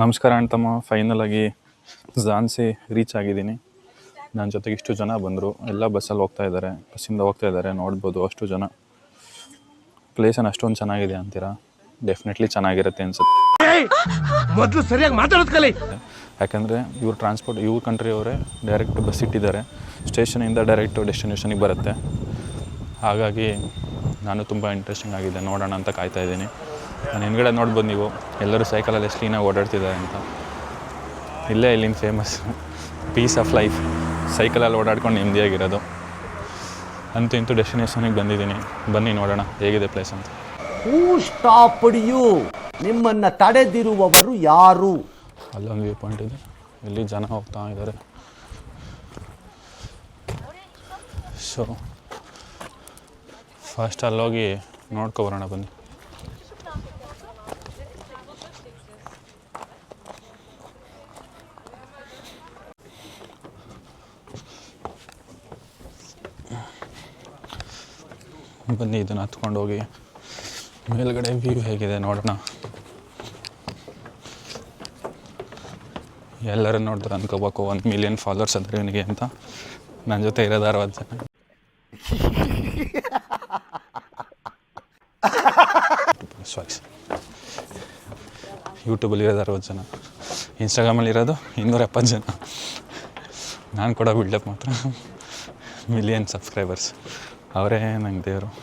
ನಮಸ್ಕಾರ ಅಣ್ತಮ್ಮ ಫೈನಲ್ ಆಗಿ ಝಾನ್ಸಿ ರೀಚ್ ಆಗಿದ್ದೀನಿ. ನನ್ನ ಜೊತೆಗೆ ಇಷ್ಟು ಜನ ಬಂದರು. ಎಲ್ಲ ಬಸ್ಸಲ್ಲಿ ಹೋಗ್ತಾ ಇದ್ದಾರೆ ಬಸ್ಸಿಂದ ಹೋಗ್ತಾ ಇದ್ದಾರೆ ನೋಡ್ಬೋದು ಅಷ್ಟು ಜನ. ಪ್ಲೇಸನ್ನು ಅಷ್ಟೊಂದು ಚೆನ್ನಾಗಿದೆ ಅಂತೀರಾ? ಡೆಫಿನೆಟ್ಲಿ ಚೆನ್ನಾಗಿರುತ್ತೆ ಅನ್ಸುತ್ತೆ. ಮೊದಲು ಸರಿಯಾಗಿ ಮಾತಾಡೋದು ಕಲಿ. ಯಾಕಂದರೆ ಇವ್ರು ಟ್ರಾನ್ಸ್ಪೋರ್ಟ್ ಇವ್ರ ಕಂಟ್ರಿಯವರೇ ಡೈರೆಕ್ಟ್ ಬಸ್ ಇಟ್ಟಿದ್ದಾರೆ. ಸ್ಟೇಷನಿಂದ ಡೈರೆಕ್ಟ್ ಡೆಸ್ಟಿನೇಷನಿಗೆ ಬರುತ್ತೆ. ಹಾಗಾಗಿ ನಾನು ತುಂಬ ಇಂಟ್ರೆಸ್ಟಿಂಗ್ ಆಗಿದೆ. ನೋಡೋಣ ಅಂತ ಕಾಯ್ತಾ ಇದ್ದೀನಿ. ನಾನು ಹಿಂದ್ಗಡೆ ನೋಡ್ಬೋದು ನೀವು. ಎಲ್ಲರೂ ಸೈಕಲಲ್ಲಿ ಎಷ್ಟು ಕ್ಲೀನಾಗಿ ಓಡಾಡ್ತಿದ್ದಾರೆ ಅಂತ. ಇಲ್ಲೇ ಇಲ್ಲಿನ ಫೇಮಸ್ ಪೀಸ್ ಆಫ್ ಲೈಫ್ ಸೈಕಲಲ್ಲಿ ಓಡಾಡ್ಕೊಂಡು ನೆಮ್ಮದಿಯಾಗಿರೋದು. ಅಂತೂ ಇಂತೂ ಡೆಸ್ಟಿನೇಷನಿಗೆ ಬಂದಿದ್ದೀನಿ. ಬನ್ನಿ ನೋಡೋಣ ಹೇಗಿದೆ ಪ್ಲೇಸ್ ಅಂತ. ಹೂ ಸ್ಟಾಪ್ ಯು ನಿಮ್ಮನ್ನ ತಡೆದಿರುವವರು ಯಾರು? ಅಲ್ಲೊಂದು ವ್ಯೂ ಪಾಯಿಂಟ್ ಇದೆ. ಇಲ್ಲಿ ಜನ ಹೋಗ್ತಾ ಇದ್ದಾರೆ. ಸೊ ಫಸ್ಟ್ ಅಲ್ಲೋಗಿ ನೋಡ್ಕೊಬರೋಣ ಬನ್ನಿ. ಬನ್ನಿ, ಇದನ್ನು ಹತ್ಕೊಂಡು ಹೋಗಿ. ಮೇಲ್ಗಡೆ ವ್ಯೂ ಹೇಗಿದೆ ನೋಡೋಣ. ಎಲ್ಲರೂ ನೋಡಿದ್ರೆ ಅನ್ಕೋಬೇಕು, ಒಂದು ಮಿಲಿಯನ್ ಫಾಲೋವರ್ಸ್ ಅಂದ್ರೆ ಇವನಿಗೆ ಅಂತ. ನನ್ನ ಜೊತೆ ಇರೋದು ಅರವತ್ತು ಜನ. ಸಾರಿ ಯೂಟ್ಯೂಬಲ್ಲಿ ಇರೋದು ಅರವತ್ತು ಜನ. ಇನ್ಸ್ಟಾಗ್ರಾಮಲ್ಲಿ ಇರೋದು ಇನ್ನೂರ ಎಪ್ಪತ್ತು ಜನ. ನಾನು ಕೂಡ ಬಿಲ್ಡಪ್ ಮಾತ್ರ. ಮಿಲಿಯನ್ ಸಬ್ಸ್ಕ್ರೈಬರ್ಸ್ ಅವರೇ ನಂಗೆ ದೇವರು.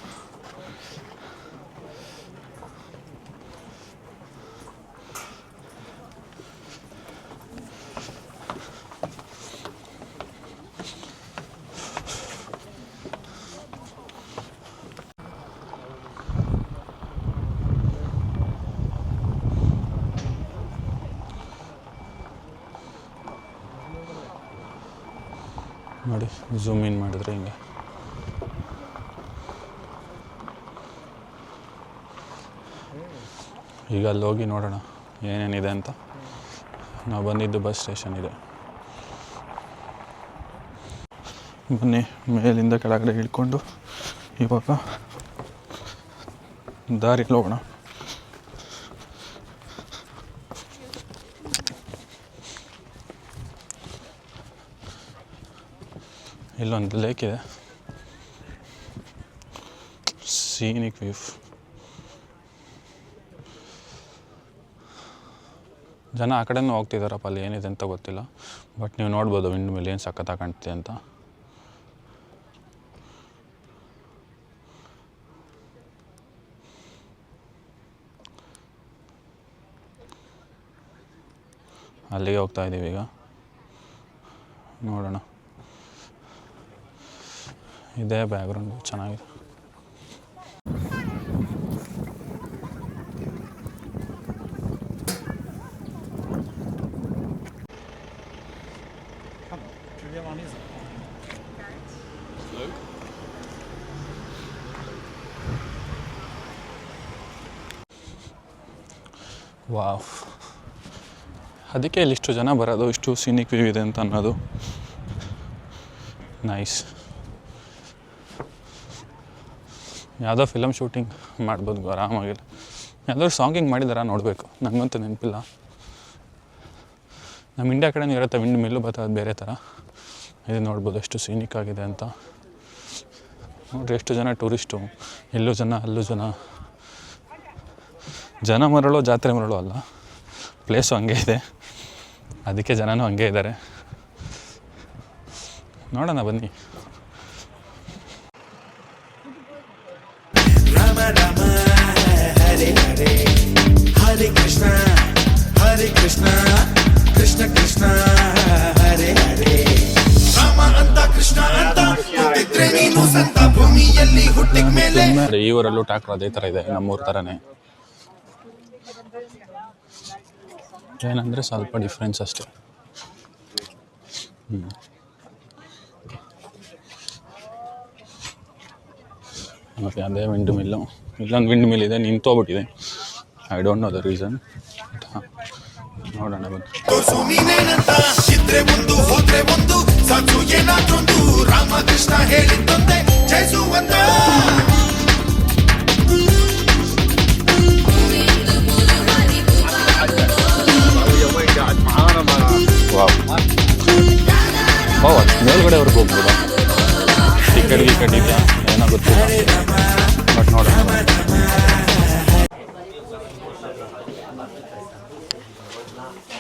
ನೋಡಿ ಝೂಮ್ ಇನ್ ಮಾಡಿದ್ರೆ ಹಿಂಗೆ. ಈಗ ಅಲ್ಲಿ ಹೋಗಿ ನೋಡೋಣ, ಏನೇನಿದೆ ಅಂತ. ನಾವು ಬಂದಿದ್ದು ಬಸ್ ಸ್ಟೇಷನ್ ಇದೆ. ಬನ್ನಿ, ಮೇಲಿಂದ ಕೆಳಗಡೆ ಇಳ್ಕೊಂಡು ಇವಾಗ ದಾರಿಲಿ ಹೋಗೋಣ. ಇಲ್ಲೊಂದು ಲೇಕ್ ಇದೆ ಸೀನಿಕ್ ವ್ಯೂ ಜನ ಆ ಕಡೆನೂ ಹೋಗ್ತಿದ್ದಾರಪ್ಪ ಅಲ್ಲಿ ಏನಿದೆ ಅಂತ ಗೊತ್ತಿಲ್ಲ. ಬಟ್ ನೀವು ನೋಡ್ಬೋದು ವಿಂಡ್ ಮೇಲೆ ಏನು ಸಖತ್ತಾಗಿ ಕಾಣ್ತಿದೆ ಅಂತ. ಅಲ್ಲಿಗೆ ಹೋಗ್ತಾ ಇದ್ದೀವಿ ಈಗ. ನೋಡೋಣ. ಇದೇ ಬ್ಯಾಕ್ಗ್ರೌಂಡು ಚೆನ್ನಾಗಿದೆ. ವಾವ್. ಅದಕ್ಕೆ ಇಲ್ಲಿ ಇಷ್ಟು ಜನ ಬರೋದು, ಇಷ್ಟು ಸೀನಿಕ್ ವ್ಯೂ ಇದೆ ಅಂತ ಅನ್ನೋದು. ನೈಸ್ ಯಾವುದೋ ಫಿಲಮ್ ಶೂಟಿಂಗ್ ಮಾಡ್ಬೋದು, ಆರಾಮಾಗಿಲ್ಲ. ಎಲ್ಲರೂ ಸಾಂಗಿಂಗ್ ಮಾಡಿದಾರ, ನೋಡಬೇಕು. ನನಗಂತೂ ನೆನಪಿಲ್ಲ. ನಮ್ಮ ಇಂಡಿಯಾ ಕಡೆನೂ ಇರುತ್ತೆ ವಿಂಡ್ ಮಿಲ್ಲು ಬರ್ತದೆ ಬೇರೆ ಥರ. ಇದು ನೋಡ್ಬೋದು, ಎಷ್ಟು ಸೀನಿಕ್ ಆಗಿದೆ ಅಂತ. ನೋಡ್ರಿ, ಎಷ್ಟು ಜನ ಟೂರಿಸ್ಟು ಎಲ್ಲೂ ಜನ, ಅಲ್ಲೂ ಜನ. ಜನ ಮರಳು, ಜಾತ್ರೆ ಮರಳು ಅಲ್ಲ. ಪ್ಲೇಸು ಹಂಗೆ ಇದೆ. ಅದಕ್ಕೆ ಜನನೂ ಹಂಗೆ ಇದ್ದಾರೆ ನೋಡೋಣ ಬನ್ನಿ. ಕೃಷ್ಣ ಅದೇ ಈ ಊರಲ್ಲೂ ಟ್ರಾಕ್ಟರ್ ಅದೇ ಥರ ಇದೆ ನಮ್ಮೂರ ಥರನೇ ಏನಂದರೆ ಸ್ವಲ್ಪ ಡಿಫ್ರೆನ್ಸ್ ಅಷ್ಟೇ. ಮತ್ತು ಅದೇ ವಿಂಡ್ ಮಿಲ್ಲು ಇಲ್ಲೊಂದು ವಿಂಡ್ ಮಿಲ್ ಇದೆ ನಿಂತೋಗ್ಬಿಟ್ಟಿದೆ I don't know the reason ನೋಡೋಣ ಬನ್ನಿ. ತೋರ್ಸು ನೀನೇನಂತ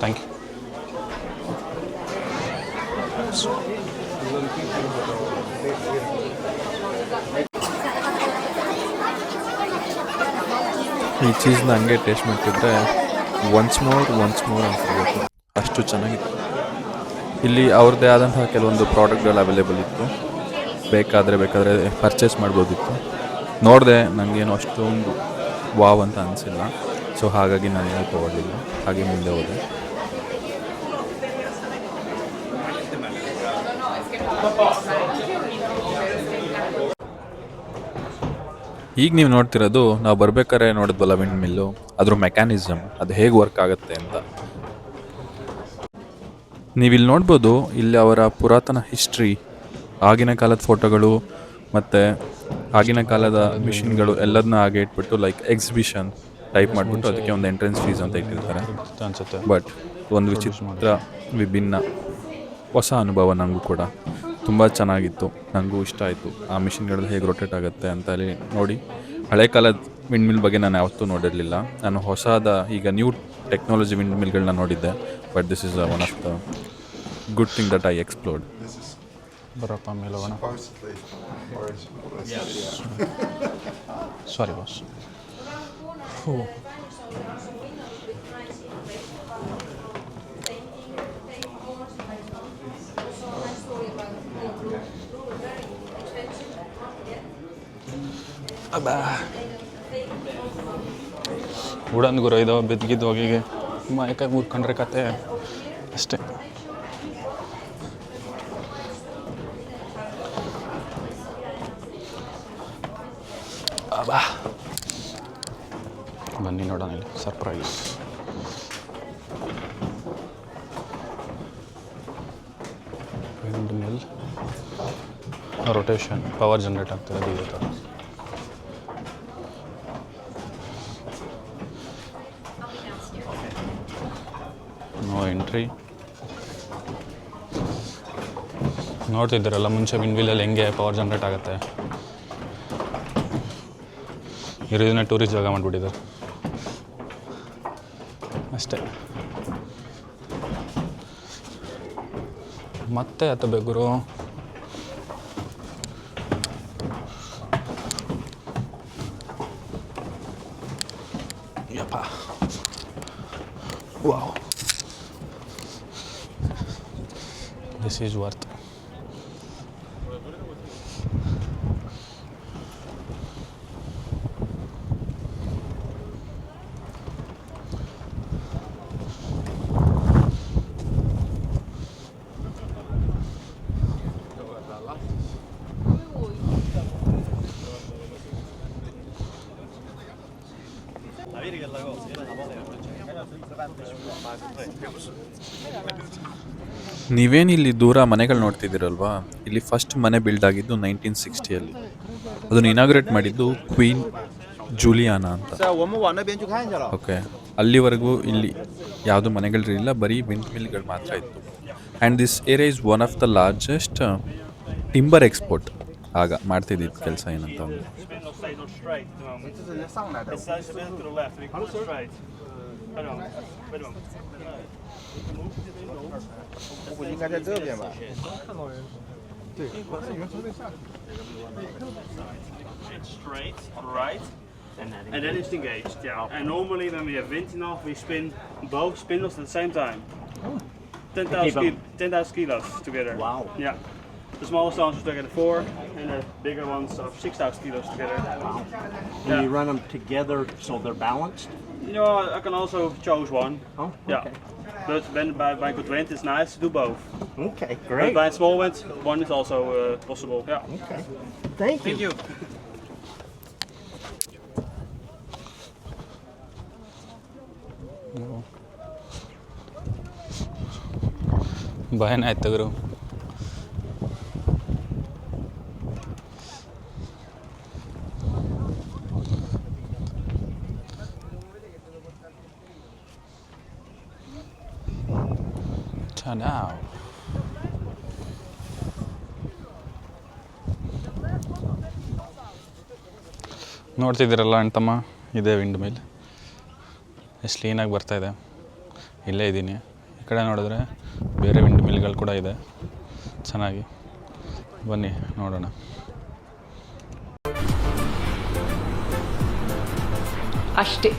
ಥ್ಯಾಂಕ್ ಯು ಈ ಚೀಸ್ನ ಹಂಗೆ ಟೇಸ್ಟ್ ಮಾಡ್ತಿದ್ರೆ ಒನ್ಸ್ ಮೋರ್ ಒನ್ಸ್ ಮೋರ್ ಅಂತ ಅಷ್ಟು ಚೆನ್ನಾಗಿತ್ತು ಇಲ್ಲಿ ಅವ್ರದ್ದೇ ಆದಂತಹ ಕೆಲವೊಂದು ಪ್ರಾಡಕ್ಟ್ಗಳು ಅವೈಲೇಬಲ್ ಇತ್ತು. ಬೇಕಾದರೆ ಬೇಕಾದರೆ ಪರ್ಚೇಸ್ ಮಾಡ್ಬೋದಿತ್ತು. ನೋಡಿದೆ ನನಗೇನು ಅಷ್ಟೊಂದು ವಾವ್ ಅಂತ ಅನಿಸಿಲ್ಲ. ಸೊ ಹಾಗಾಗಿ ನಾನು ಏನೂ ಹಾಗೆ ಮುಂದೆ ಹೋದೆ. ಈಗ ನೀವು ನೋಡ್ತಿರೋದು, ನಾವು ಬರ್ಬೇಕಾದ್ರೆ ನೋಡಿದ್ವಲ್ಲ ವಿಂಡ್ ಮಿಲ್ಲು ಅದ್ರ ಮೆಕ್ಯಾನಿಸಮ್ ಅದು ಹೇಗೆ ವರ್ಕ್ ಆಗುತ್ತೆ ಅಂತ. ನೀವಿಲ್ಲಿ ನೋಡ್ಬೋದು, ಇಲ್ಲಿ ಅವರ ಪುರಾತನ ಹಿಸ್ಟ್ರಿ ಆಗಿನ ಕಾಲದ ಫೋಟೋಗಳು ಮತ್ತು ಆಗಿನ ಕಾಲದ ಮಿಷಿನ್ಗಳು ಎಲ್ಲದನ್ನ ಹಾಗೆ ಇಟ್ಬಿಟ್ಟು ಲೈಕ್ ಎಕ್ಸಿಬಿಷನ್ ಟೈಪ್ ಮಾಡಿಬಿಟ್ಟು ಅದಕ್ಕೆ ಒಂದು ಎಂಟ್ರೆನ್ಸ್ ಫೀಸ್ ಅಂತ ಇಟ್ಟಿರ್ತಾರೆ. ಅನ್ಸುತ್ತೆ. ಬಟ್ ಒಂದು ವಿಚಿತ್ರ ವಿಭಿನ್ನ ಹೊಸ ಅನುಭವ ನನಗೂ ಕೂಡ ತುಂಬ ಚೆನ್ನಾಗಿತ್ತು. ನನಗೂ ಇಷ್ಟ ಆಯಿತು. ಆ ಮಿಷಿನ್ಗಳು ಹೇಗೆ ರೊಟೇಟ್ ಆಗುತ್ತೆ ಅಂತ ಅಲ್ಲಿ ನೋಡಿ. ಹಳೆ ಕಾಲದ ವಿಂಡ್ ಮಿಲ್ ಬಗ್ಗೆ ನಾನು ಯಾವತ್ತೂ ನೋಡಿರಲಿಲ್ಲ. ನಾನು ಹೊಸದ ಈಗ ನ್ಯೂ ಟೆಕ್ನಾಲಜಿ ವಿಂಡ್ ಮಿಲ್ಗಳನ್ನ ನೋಡಿದ್ದೆ. But this is one of the good thing that I explored ಬರಪ್ಪ ಮೇಲೆ ಹೋಗೋಣ ಸಾರಿ ಬಾಸ್ ಉಡನ್ ಗುರು ಇದು ಬಿದ್ದಿದ್ದು ಹೋಗಿಗೆ ಮಾಯಕಾಯಿ ಮುರ್ಕೊಂಡ್ರೆ ಕತೆ ಅಷ್ಟೇ ಅಬ್ಬಾ ಬನ್ನಿ ನೋಡೋಣ windmill rotation power generate ಆಗ್ತಿರೋದು ಥರ ನೋ ಎಂಟ್ರಿ ನೋಡ್ತಿದ್ದೀರಲ್ಲ ಮುಂಚೆ ವಿನ್ವಿಲಲ್ಲಿ ಹೆಂಗೆ ಪವರ್ ಜನ್ರೇಟ್ ಆಗುತ್ತೆ. ಇರೋದನ್ನ ಟೂರಿಸ್ಟ್ ಜಾಗ ಮಾಡಿಬಿಟ್ಟಿದ್ದಾರೆ. ಅಷ್ಟೇ. ಮತ್ತೆ ಹತ್ತಬೇಕು ಗುರು ಯಪ್ಪ. ವಾವ್ ದಿಸ್ ಈಸ್ ವರ್ತ್ ನೀವೇನು ಇಲ್ಲಿ ದೂರ ಮನೆಗಳು ನೋಡ್ತಿದ್ದೀರಲ್ವಾ? ಇಲ್ಲಿ ಫಸ್ಟ್ ಮನೆ ಬಿಲ್ಡ್ ಆಗಿದ್ದು ನೈನ್ಟೀನ್ ಸಿಕ್ಸ್ಟಿಯಲ್ಲಿ ಅದನ್ನು ಇನಾಗ್ರೇಟ್ ಮಾಡಿದ್ದು ಕ್ವೀನ್ ಜೂಲಿಯಾನ ಅಂತ. ಓಕೆ ಅಲ್ಲಿವರೆಗೂ ಇಲ್ಲಿ ಯಾವುದು ಮನೆಗಳಿರಲಿಲ್ಲ ಬರೀ ವಿಂಡ್ ಮಿಲ್ಗಳು ಮಾತ್ರ ಇತ್ತು. And this area is one of the largest timber export ಆಗ ಮಾಡ್ತಿದ್ದಿದ್ದು ಕೆಲಸ ಏನಂತ 班长，班长，我估计应该在这边吧。看到人。对，是圆球在下去。Straight, right. And then, it's engaged, yeah. And normally when we have wind enough, we spin both spindles at the same time. 10,000 10, kilos together. Wow. Yeah. The smallest ones are at four, and the bigger ones are six ounce kilos together. Wow. Yeah. And you run them together so they're balanced? You know, I can also choose one. Oh, okay. yeah. But when by, by good wind, it's nice to do both. Okay, great. But by small wind, one is also uh, possible. Yeah. Okay. Thank you. Thank you. भय नाही तर ನೋಡ್ತಿದ್ದೀರಲ್ಲ ಅಣ್ತಮ್ಮ ಇದೆ wind mill. ಎಷ್ಟು ಕ್ಲೀನಾಗಿ ಬರ್ತಾಯಿದೆ ಇಲ್ಲೇ ಇದ್ದೀನಿ. ಈ ಕಡೆ ನೋಡಿದ್ರೆ ಬೇರೆ ವಿಂಡ್ ಮಿಲ್ಗಳು ಕೂಡ ಇದೆ. ಚೆನ್ನಾಗಿ. ಬನ್ನಿ, ನೋಡೋಣ. ಅಷ್ಟೇ.